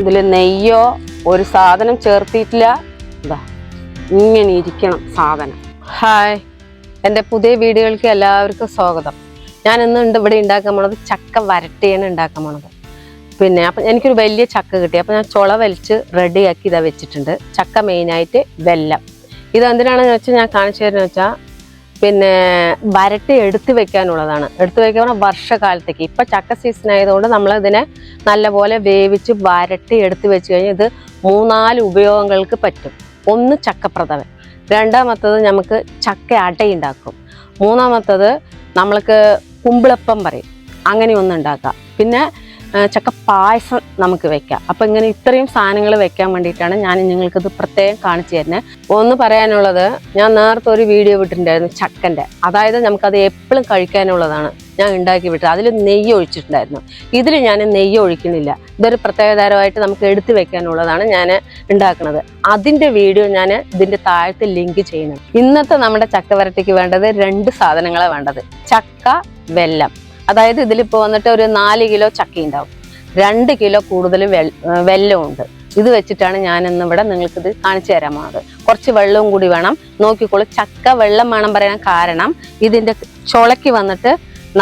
ഇതിൽ നെയ്യോ ഒരു സാധനം ചേർത്തിട്ടില്ല. ഇതാ ഇങ്ങനെ ഇരിക്കണം സാധനം. ഹായ് എന്റെ പുതിയ വീഡിയോകൾക്ക് എല്ലാവർക്കും സ്വാഗതം. ഞാൻ ഇന്ന് ഉണ്ട് ഇവിടെ ഉണ്ടാക്കാൻ പോണത് ചക്ക വരട്ടിയാണ് ഉണ്ടാക്കാൻ പോണത്. പിന്നെ അപ്പം എനിക്കൊരു വലിയ ചക്ക കിട്ടി. അപ്പം ഞാൻ ചുള വലിച്ച് റെഡിയാക്കി ഇതാ വെച്ചിട്ടുണ്ട്. ചക്ക മെയിനായിട്ട് വെല്ലം. ഇത് എന്തിനാണെന്ന് വെച്ചാൽ ഞാൻ കാണിച്ചു തരുന്നത് വെച്ചാൽ പിന്നെ വരട്ടി എടുത്തു വെക്കാനുള്ളതാണ്. എടുത്തു വെക്കാൻ വർഷകാലത്തേക്ക്. ഇപ്പം ചക്ക സീസൺ ആയതുകൊണ്ട് നമ്മൾ ഇതിനെ നല്ലപോലെ വേവിച്ച് വരട്ടി എടുത്തു വെച്ച് കഴിഞ്ഞാൽ ഇത് മൂന്നാൽ ഉപയോഗങ്ങൾക്ക് പറ്റും. ഒന്ന് ചക്കപ്രഥമൻ. രണ്ടാമത്തത് നമുക്ക് ചക്ക അടയുണ്ടാക്കും. മൂന്നാമത്തത് നമ്മൾക്ക് കുമ്പിളപ്പം പറയും. അങ്ങനെ ഒന്ന് ഉണ്ടാക്കാം. പിന്നെ ചക്ക പായസം നമുക്ക് വെക്കാം. അപ്പം ഇങ്ങനെ ഇത്രയും സാധനങ്ങൾ വെക്കാൻ വേണ്ടിയിട്ടാണ് ഞാൻ നിങ്ങൾക്കിത് പ്രത്യേകം കാണിച്ചു തരുന്നത്. ഒന്ന് പറയാനുള്ളത് ഞാൻ നേരത്തെ ഒരു വീഡിയോ വിട്ടിട്ടുണ്ടായിരുന്നു ചക്കന്റെ. അതായത് നമുക്കത് എപ്പോഴും കഴിക്കാനുള്ളതാണ് ഞാൻ ഉണ്ടാക്കി വിട്ടത്. അതിൽ നെയ്യ് ഒഴിച്ചിട്ടുണ്ടായിരുന്നു. ഇതിൽ ഞാൻ നെയ്യ് ഒഴിക്കുന്നില്ല. ഇതൊരു പ്രത്യേകതരമായിട്ട് നമുക്ക് എടുത്തു വെക്കാനുള്ളതാണ് ഞാൻ ഉണ്ടാക്കുന്നത്. അതിന്റെ വീഡിയോ ഞാൻ ഇതിന്റെ താഴത്ത് ലിങ്ക് ചെയ്യണം ഇന്നത്തെ നമ്മുടെ ചക്ക വരട്ടിക്ക് വേണ്ടത് രണ്ട് സാധനങ്ങളാണ് വേണ്ടത്. ചക്ക വെല്ലം. അതായത് ഇതിലിപ്പോൾ വന്നിട്ട് ഒരു നാല് കിലോ ചക്ക ഉണ്ടാവും രണ്ട് കിലോ കൂടുതൽ വെല്ലമുണ്ട് ഇത് വെച്ചിട്ടാണ് ഞാൻ ഇന്ന് ഇവിടെ ഇത് കാണിച്ചു തരാൻ പോണത്. കുറച്ച് വെള്ളവും കൂടി വേണം. നോക്കിക്കോളൂ ചക്ക വെള്ളം വേണം പറയാൻ കാരണം ഇതിന്റെ ചുളയ്ക്ക് വന്നിട്ട്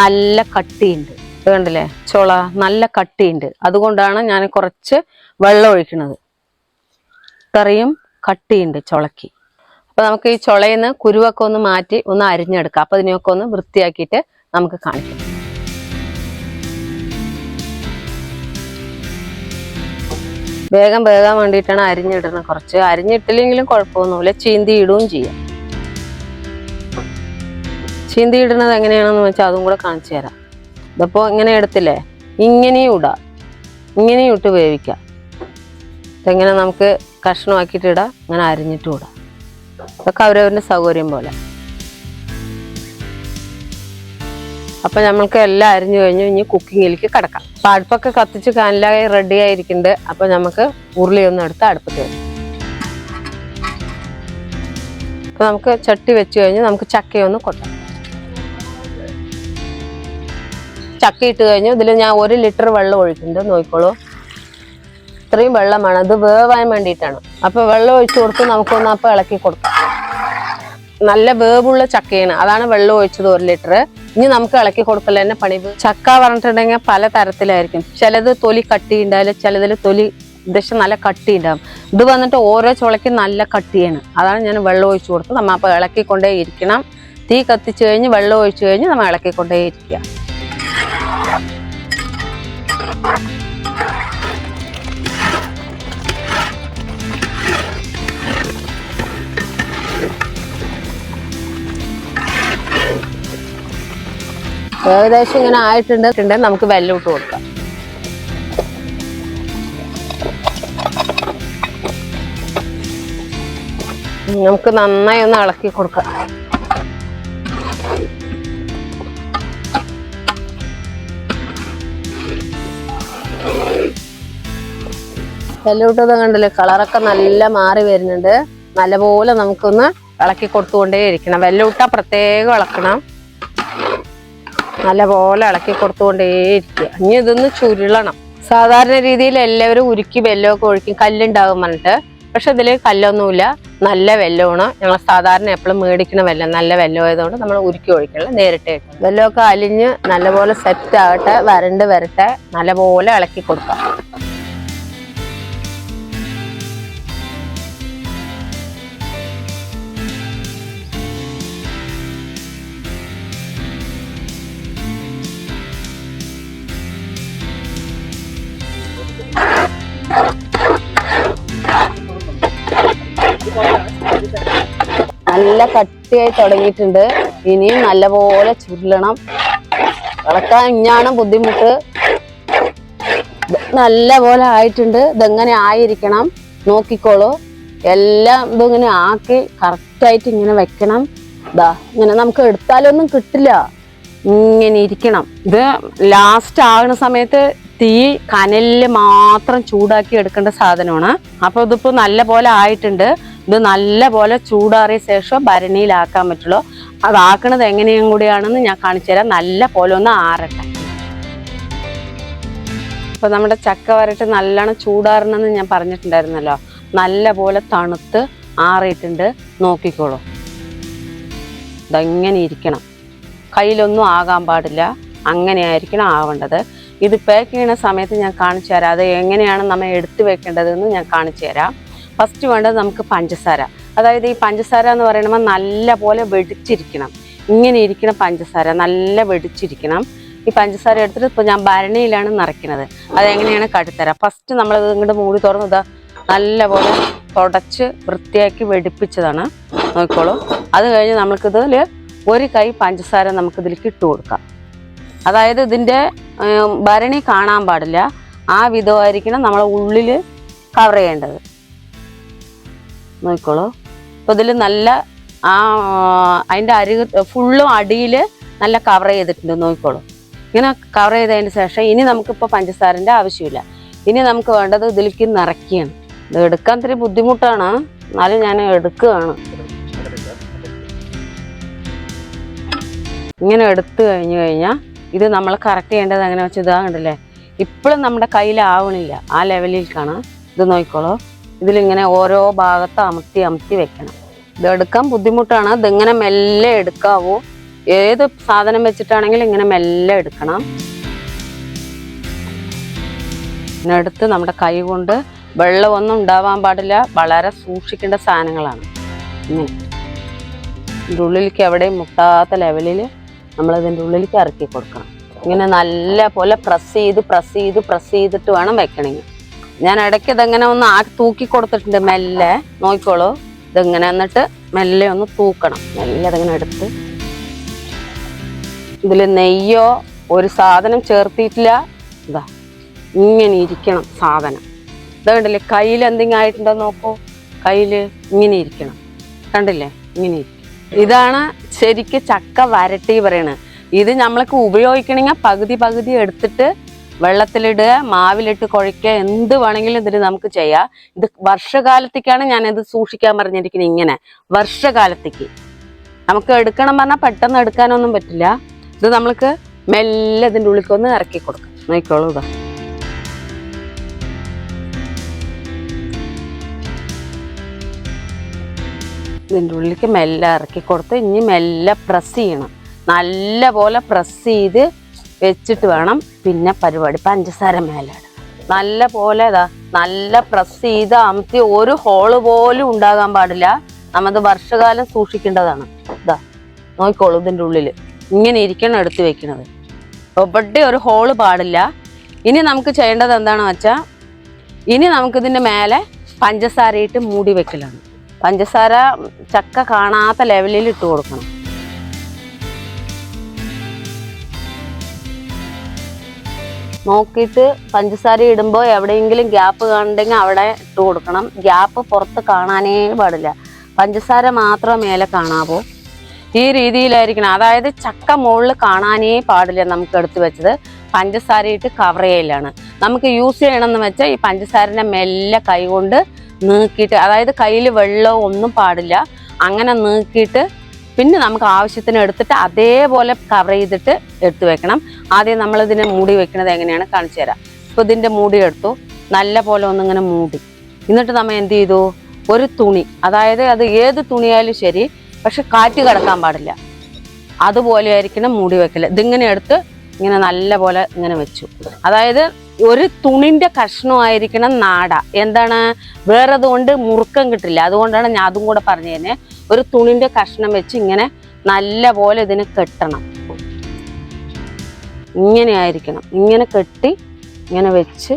നല്ല കട്ടിയുണ്ട്. കണ്ടില്ലേ? ചുള നല്ല കട്ടിയുണ്ട്. അതുകൊണ്ടാണ് ഞാൻ കുറച്ച് വെള്ളം ഒഴിക്കുന്നത്. ഇത്രയും കട്ടിയുണ്ട് ചുളയ്ക്ക്. അപ്പൊ നമുക്ക് ഈ ചുളയിൽ നിന്ന് കുരുവൊക്കെ ഒന്ന് മാറ്റി ഒന്ന് അരിഞ്ഞെടുക്കാം. അപ്പൊ ഇതിനെയൊക്കെ ഒന്ന് വൃത്തിയാക്കിയിട്ട് നമുക്ക് കാണിക്കാം. വേഗം വേഗം വേണ്ടിയിട്ടാണ് അരിഞ്ഞിടുന്നത്. കുറച്ച് അരിഞ്ഞിട്ടില്ലെങ്കിലും കുഴപ്പമൊന്നുമില്ല. ചീന്തി ഇടുകയും ചെയ്യാം. ചീന്തി ഇടുന്നത് എങ്ങനെയാണെന്ന് വെച്ചാൽ അതും കൂടെ കാണിച്ചു തരാം. ഇതിപ്പോൾ ഇങ്ങനെ എടുത്തില്ലേ? ഇങ്ങനെയും ഇടാം. ഇങ്ങനെയും ഇട്ട് വേവിക്കാം. ഇതെങ്ങനെ നമുക്ക് കഷ്ണമാക്കിയിട്ട് ഇടാം? അങ്ങനെ അരിഞ്ഞിട്ടും ഇടാം. ഇതൊക്കെ അവരവരുടെ സൗകര്യം പോലെ. അപ്പൊ നമ്മൾക്ക് എല്ലാം അരിഞ്ഞു കഴിഞ്ഞു ഇനി കുക്കിങ്ങിലേക്ക് കിടക്കാം. അപ്പൊ അടുപ്പൊക്കെ കത്തിച്ച് കനലായി റെഡി ആയിരിക്കുന്നുണ്ട്. അപ്പൊ നമുക്ക് ഉരുളി ഒന്ന് എടുത്ത് അടുപ്പത്ത് വരും അപ്പൊ നമുക്ക് ചട്ടി വെച്ച് കഴിഞ്ഞ് നമുക്ക് ചക്കയൊന്ന് കൊട്ടാം. ചക്ക ഇട്ട് കഴിഞ്ഞു ഇതിൽ ഞാൻ ഒരു ലിറ്റർ വെള്ളം ഒഴിക്കുന്നുണ്ട്. നോക്കിക്കോളൂ. ഇത്രയും വെള്ളമാണ്. അത് വേവാൻ വേണ്ടിയിട്ടാണ്. അപ്പോൾ വെള്ളം ഒഴിച്ചു കൊടുത്ത് നമുക്കൊന്ന് അപ്പൊ ഇളക്കി കൊടുക്കാം. നല്ല വേവുള്ള ചക്കയാണ്. അതാണ് വെള്ളം ഒഴിച്ചത് ഒരു ലിറ്റർ. ഇനി നമുക്ക് ഇളക്കി കൊടുക്കൽ തന്നെ പണി. ചക്ക പറഞ്ഞിട്ടുണ്ടെങ്കിൽ പല തരത്തിലായിരിക്കും. ചിലത് തൊലി കട്ടി ഉണ്ടാവില്ല ചിലതിൽ തൊലി ഉദ്ദേശം നല്ല കട്ടി ഉണ്ടാവും ഇത് വന്നിട്ട് ഓരോ ചുളയ്ക്കും നല്ല കട്ടിയാണ്. അതാണ് ഞാൻ വെള്ളം ഒഴിച്ചു കൊടുത്തത്. നമ്മൾ അപ്പോൾ ഇളക്കിക്കൊണ്ടേ ഇരിക്കണം. തീ കത്തിച്ച് കഴിഞ്ഞ് വെള്ളം ഒഴിച്ചു കഴിഞ്ഞ് നമ്മൾ ഇളക്കിക്കൊണ്ടേ ഇരിക്കുക. ഏകദേശം ഇങ്ങനെ ആയിട്ടുണ്ട്. നമുക്ക് വെല്ലം ഇട്ട് കൊടുക്കാം. നമുക്ക് നന്നായി ഒന്ന് ഇളക്കി കൊടുക്കാം. വെല്ലം ഇട്ടത് കണ്ടില്ലേ? കളറൊക്കെ നല്ല മാറി വരുന്നുണ്ട്. നല്ലപോലെ നമുക്കൊന്ന് ഇളക്കി കൊടുത്തുകൊണ്ടേ ഇരിക്കണം. വെല്ലം ഇട്ടാൽ പ്രത്യേകം ഇളക്കണം. നല്ലപോലെ ഇളക്കി കൊടുത്തുകൊണ്ടേയിരിക്കുക. ഇനി ഇതൊന്ന് ചുരുളണം. സാധാരണ രീതിയിൽ എല്ലാവരും ഉരുക്കി വെല്ലമൊക്കെ ഒഴിക്കും കല്ലുണ്ടാകും പറഞ്ഞിട്ട്. പക്ഷെ ഇതിൽ കല്ലൊന്നുമില്ല. നല്ല വെല്ലമാണ് ഞങ്ങൾ സാധാരണ എപ്പോഴും മേടിക്കണ വെല്ലം നല്ല വെല്ലം ആയതുകൊണ്ട് നമ്മൾ ഉരുക്കി ഒഴിക്കണം നേരിട്ട് വെല്ലമൊക്കെ അലിഞ്ഞ് നല്ലപോലെ സെറ്റ് ആകട്ടെ വരണ്ട് വരട്ടെ നല്ലപോലെ ഇളക്കി കൊടുക്കാം. നല്ല കട്ടിയായി തുടങ്ങിയിട്ടുണ്ട്. ഇനിയും നല്ലപോലെ ചുരുളണം. ഇളക്കാൻ ഇഞ്ഞാണ് ബുദ്ധിമുട്ട്. നല്ലപോലെ നല്ല പോലെ ആയിട്ടുണ്ട്. ഇതെങ്ങനെ ആയിരിക്കണം നോക്കിക്കോളൂ. എല്ലാം ഇതിങ്ങനെ ആക്കി കറക്റ്റായിട്ട് ഇങ്ങനെ വെക്കണം. ഇതാ ഇങ്ങനെ നമുക്ക് എടുത്താലൊന്നും കിട്ടില്ല. ഇങ്ങനെ ഇരിക്കണം. ഇത് ലാസ്റ്റ് ആകുന്ന സമയത്ത് തീ കനലിൽ മാത്രം ചൂടാക്കി എടുക്കേണ്ട സാധനമാണ്. അപ്പോൾ ഇതിപ്പോൾ നല്ല പോലെ ആയിട്ടുണ്ട്. ഇത് നല്ലപോലെ ചൂടാറിയ ശേഷം ഭരണിയിലാക്കാൻ പറ്റുള്ളൂ. അതാക്കണത് എങ്ങനെയും കൂടിയാണെന്ന് ഞാൻ കാണിച്ചു തരാം. നല്ല പോലെ ഒന്ന് ആറട്ടെ. അപ്പോൾ നമ്മുടെ ചക്ക വരട്ട് നല്ലോണം ചൂടാറണമെന്ന് ഞാൻ പറഞ്ഞിട്ടുണ്ടായിരുന്നല്ലോ. നല്ല പോലെ തണുത്ത് ആറിയിട്ടുണ്ട്. നോക്കിക്കോളൂ. ഇതങ്ങനെ ഇരിക്കണം. കയ്യിലൊന്നും ആകാൻ പാടില്ല. അങ്ങനെ ആയിരിക്കണം ആവേണ്ടത്. ഇത് പാക്ക് ചെയ്യുന്ന സമയത്ത് ഞാൻ കാണിച്ചു തരാം. അത് എങ്ങനെയാണ് നമ്മൾ എടുത്തു വെക്കേണ്ടതെന്ന് ഞാൻ കാണിച്ചു തരാം. ഫസ്റ്റ് വേണ്ടത് നമുക്ക് പഞ്ചസാര. അതായത് ഈ പഞ്ചസാര എന്ന് പറയുമ്പോൾ നല്ല പോലെ വെടിച്ചിരിക്കണം. ഇങ്ങനെ ഇരിക്കണം പഞ്ചസാര നല്ല വെടിച്ചിരിക്കണം. ഈ പഞ്ചസാര എടുത്തിട്ട് ഇപ്പോൾ ഞാൻ ഭരണിയിലാണ് നിറയ്ക്കുന്നത്. അതെങ്ങനെയാണ് കാട്ടിത്തരാം ഫസ്റ്റ് നമ്മൾ ഇങ്ങോട്ട് മൂടി തുറന്ന് ഇതാ നല്ല പോലെ തുടച്ച് വൃത്തിയാക്കി വെടിപ്പിച്ചതാണ്. നോക്കിക്കോളൂ. അത് കഴിഞ്ഞ് നമുക്കിതിൽ ഒരു കൈ പഞ്ചസാര നമുക്കിതിലേക്ക് ഇട്ട് കൊടുക്കാം. അതായത് ഇതിന്റെ ഭരണി കാണാൻ പാടില്ല. ആ വിധമായിരിക്കണം നമ്മളെ ഉള്ളിൽ കവർ ചെയ്യേണ്ടത്. നോക്കിക്കോളൂ. അപ്പോൾ ഇതിൽ നല്ല ആ അതിന്റെ അരി ഫുള്ളും അടിയിൽ നല്ല കവർ ചെയ്തിട്ടുണ്ട് നോക്കിക്കോളൂ. ഇങ്ങനെ കവർ ചെയ്തതിന് ശേഷം ഇനി നമുക്കിപ്പോൾ പഞ്ചസാരന്റെ ആവശ്യമില്ല. ഇനി നമുക്ക് വേണ്ടത് ഇതിലേക്ക് നിറയ്ക്കുകയാണ്. ഇത് എടുക്കാൻ ഇത്തിരി ബുദ്ധിമുട്ടാണ്. എന്നാലും ഞാൻ എടുക്കുകയാണ്. ഇങ്ങനെ എടുത്തു കഴിഞ്ഞു കഴിഞ്ഞാൽ ഇത് നമ്മൾ കറക്റ്റ് ചെയ്യേണ്ടത് അങ്ങനെ വെച്ചാൽ ഇതാ കണ്ടില്ലേ? ഇപ്പോഴും നമ്മുടെ കയ്യിലാവണില്ല ആ ലെവലിലേക്കാണ് ഇത് നോക്കിക്കോളൂ. ഇതിലിങ്ങനെ ഓരോ ഭാഗത്ത് അമർത്തി അമർത്തി വെക്കണം. ഇത് എടുക്കാൻ ബുദ്ധിമുട്ടാണ്. ഇതിങ്ങനെ മെല്ലെ എടുക്കാവോ. ഏത് സാധനം വെച്ചിട്ടാണെങ്കിലും ഇങ്ങനെ മെല്ലെ എടുക്കണം. എടുത്ത് നമ്മുടെ കൈ കൊണ്ട് വെള്ളമൊന്നും ഉണ്ടാവാൻ പാടില്ല. വളരെ സൂക്ഷിക്കേണ്ട സാധനങ്ങളാണ്. ഇതിന്റെ ഉള്ളിലേക്ക് എവിടെയും മുട്ടാത്ത ലെവലിൽ നമ്മൾ ഇതിന്റെ ഉള്ളിലേക്ക് ഇറക്കി കൊടുക്കണം. ഇങ്ങനെ നല്ല പോലെ പ്രസ് ചെയ്ത് പ്രസ് ചെയ്ത് പ്രസ് ചെയ്തിട്ട് വേണം വെക്കണമെങ്കിൽ. ഞാൻ ഇടയ്ക്ക് ഇതെങ്ങനെ ഒന്ന് ആ തൂക്കി കൊടുത്തിട്ടുണ്ട് മെല്ലെ. നോക്കിക്കോളൂ. ഇതെങ്ങനെ എന്നിട്ട് മെല്ലെ ഒന്ന് തൂക്കണം. മെല്ലെ ഇതെങ്ങനെ എടുത്ത്. ഇതിൽ നെയ്യോ ഒരു സാധനം ചേർത്തിയിട്ടില്ല ഇതാ ഇങ്ങനെ ഇരിക്കണം സാധനം. ഇത് കണ്ടില്ലേ കയ്യിൽ എന്തെങ്കിലും ആയിട്ടുണ്ടോ നോക്കൂ. കയ്യിൽ ഇങ്ങനെ ഇരിക്കണം. കണ്ടില്ലേ ഇങ്ങനെ ഇരിക്കും ഇതാണ് ശരിക്ക് ചക്ക വരട്ടി പറയണത്. ഇത് നമ്മൾക്ക് ഉപയോഗിക്കണമെങ്കിൽ പകുതി പകുതി എടുത്തിട്ട് വെള്ളത്തിലിടുക മാവിലിട്ട് കുഴയ്ക്കുക എന്ത് വേണമെങ്കിലും ഇതിന് നമുക്ക് ചെയ്യാം. ഇത് വർഷകാലത്തേക്കാണ് ഞാനിത് സൂക്ഷിക്കാൻ പറഞ്ഞിരിക്കുന്നത് ഇങ്ങനെ. വർഷകാലത്തേക്ക്. നമുക്ക് എടുക്കണം പറഞ്ഞാൽ പെട്ടെന്ന് എടുക്കാനൊന്നും പറ്റില്ല. ഇത് നമ്മൾക്ക് മെല്ലെ ഇതിന്റെ ഉള്ളിക്കൊന്ന് ഇറക്കി കൊടുക്കാം. നോക്കിക്കോളൂ ഇതാ. ഇതിന്റെ ഉള്ളിലേക്ക് മെല്ലെ ഇറക്കി കൊടുത്ത് ഇനി മെല്ലെ പ്രസ് ചെയ്യണം. നല്ല പോലെ പ്രസ് ചെയ്ത് വെച്ചിട്ട് വേണം പിന്നെ പരിപാടി പഞ്ചസാര മേലാണ് നല്ല പോലെ ഇതാ നല്ല പ്രസ് ചെയ്ത് അമർത്തി ഒരു ഹോൾ പോലും ഉണ്ടാകാൻ പാടില്ല. നമ്മത് വർഷകാലം സൂക്ഷിക്കേണ്ടതാണ്. ഇതാ നോക്കിക്കോളൂ ഇതിന്റെ ഉള്ളിൽ ഇങ്ങനെ ഇരിക്കണം എടുത്ത് വെക്കണത്. ഒബട്ടി ഒരു ഹോൾ പാടില്ല. ഇനി നമുക്ക് ചെയ്യേണ്ടത് എന്താണെന്ന് വെച്ചാൽ ഇനി നമുക്കിതിന്റെ മേലെ പഞ്ചസാരയിട്ട് മൂടി വെക്കലാണ്. പഞ്ചസാര ചക്ക കാണാത്ത ലെവലിൽ ഇട്ട് കൊടുക്കണം. നോക്കിയിട്ട് പഞ്ചസാര ഇടുമ്പോൾ എവിടെയെങ്കിലും ഗ്യാപ്പ് കാണുന്നുണ്ടെങ്കിൽ അവിടെ ഇട്ട് കൊടുക്കണം. ഗ്യാപ്പ് പുറത്ത് കാണാനേ പാടില്ല. പഞ്ചസാര മാത്രം മേലെ കാണാവൂ. ഈ രീതിയിലായിരിക്കണം. അതായത് ചക്ക മുകളിൽ കാണാനേ പാടില്ല നമുക്ക് എടുത്തു വെച്ചത്. പഞ്ചസാരയിട്ട് കവർ ചെയ്യലാണ്. നമുക്ക് യൂസ് ചെയ്യണമെന്ന് വെച്ചാൽ ഈ പഞ്ചസാരനെ മെല്ലെ കൈകൊണ്ട് നീക്കിയിട്ട് അതായത് കയ്യിൽ വെള്ളമോ ഒന്നും പാടില്ല. അങ്ങനെ നീക്കിയിട്ട് പിന്നെ നമുക്ക് ആവശ്യത്തിന് എടുത്തിട്ട് അതേപോലെ കവർ ചെയ്തിട്ട് എടുത്തു വെക്കണം. ആദ്യം നമ്മൾ ഇതിനെ മൂടി വെക്കുന്നത് എങ്ങനെയാണ്? കാണിച്ചു തരാം. ഇപ്പോൾ ഇതിന്റെ മൂടി എടുത്തു. നല്ല പോലെ ഒന്നിങ്ങനെ മൂടി. എന്നിട്ട് നമ്മൾ എന്ത് ചെയ്തു? ഒരു തുണി. അതായത് അത് ഏത് തുണിയായാലും ശരി പക്ഷെ കാറ്റ് കിടക്കാൻ പാടില്ല. അതുപോലെ ആയിരിക്കണം മൂടി വെക്കൽ. ഇതിങ്ങനെ എടുത്ത് ഇങ്ങനെ നല്ല പോലെ ഇങ്ങനെ വെച്ചു. അതായത് ഒരു തുണിന്റെ കഷ്ണമായിരിക്കണം നാട. എന്താണ്? വേറെ അതുകൊണ്ട് മുറുക്കം കിട്ടില്ല. അതുകൊണ്ടാണ് ഞാൻ അതും കൂടെ പറഞ്ഞു തന്നെ ഒരു തുണിന്റെ കഷ്ണം വെച്ച് ഇങ്ങനെ നല്ല പോലെ ഇതിനെ കെട്ടണം. ഇങ്ങനെ ആയിരിക്കണം. ഇങ്ങനെ കെട്ടി ഇങ്ങനെ വെച്ച്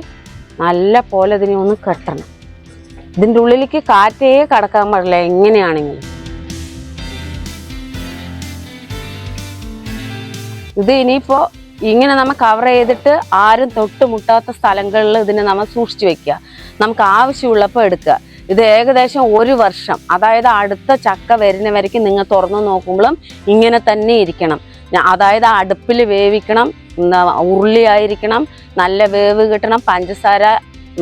നല്ല പോലെ ഇതിനെ ഒന്ന് കെട്ടണം. ഇതിന്റെ ഉള്ളിലേക്ക് കാറ്റേ കടക്കാൻ പാടില്ല. എങ്ങനെയാണെങ്കിലും. ഇത് ഇനിയിപ്പോ ഇങ്ങനെ നമ്മൾ കവർ ചെയ്തിട്ട് ആരും തൊട്ട് മുട്ടാത്ത സ്ഥലങ്ങളിൽ ഇതിനെ നമ്മൾ സൂക്ഷിച്ചു വെക്കുക. നമുക്ക് ആവശ്യമുള്ളപ്പോൾ എടുക്കുക. ഇത് ഏകദേശം ഒരു വർഷം. അതായത് അടുത്ത ചക്ക വരുന്നവരേക്കും നിങ്ങൾ തുറന്നു നോക്കുമ്പോഴും ഇങ്ങനെ തന്നെ ഇരിക്കണം. അതായത് അടുപ്പിൽ വേവിക്കണം ഉരുളിയായിരിക്കണം നല്ല വേവ് കിട്ടണം പഞ്ചസാര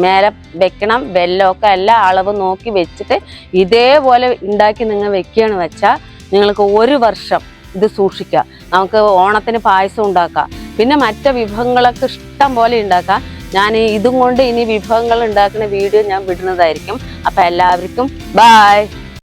മേലെ വെക്കണം വെല്ലമൊക്കെ എല്ലാ അളവ് നോക്കി വെച്ചിട്ട് ഇതേപോലെ ഉണ്ടാക്കി നിങ്ങൾ വെക്കുകയാണ് വെച്ചാൽ നിങ്ങൾക്ക് ഒരു വർഷം ഇത് സൂക്ഷിക്കാം നമുക്ക് ഓണത്തിന് പായസം ഉണ്ടാക്കാം. പിന്നെ മറ്റു വിഭവങ്ങളൊക്കെ ഇഷ്ടം പോലെ ഉണ്ടാക്കാം. ഞാൻ ഇതും കൊണ്ട് ഇനി വിഭവങ്ങൾ ഉണ്ടാക്കുന്ന വീഡിയോ ഞാൻ വിടുന്നതായിരിക്കും. അപ്പം എല്ലാവർക്കും ബായ്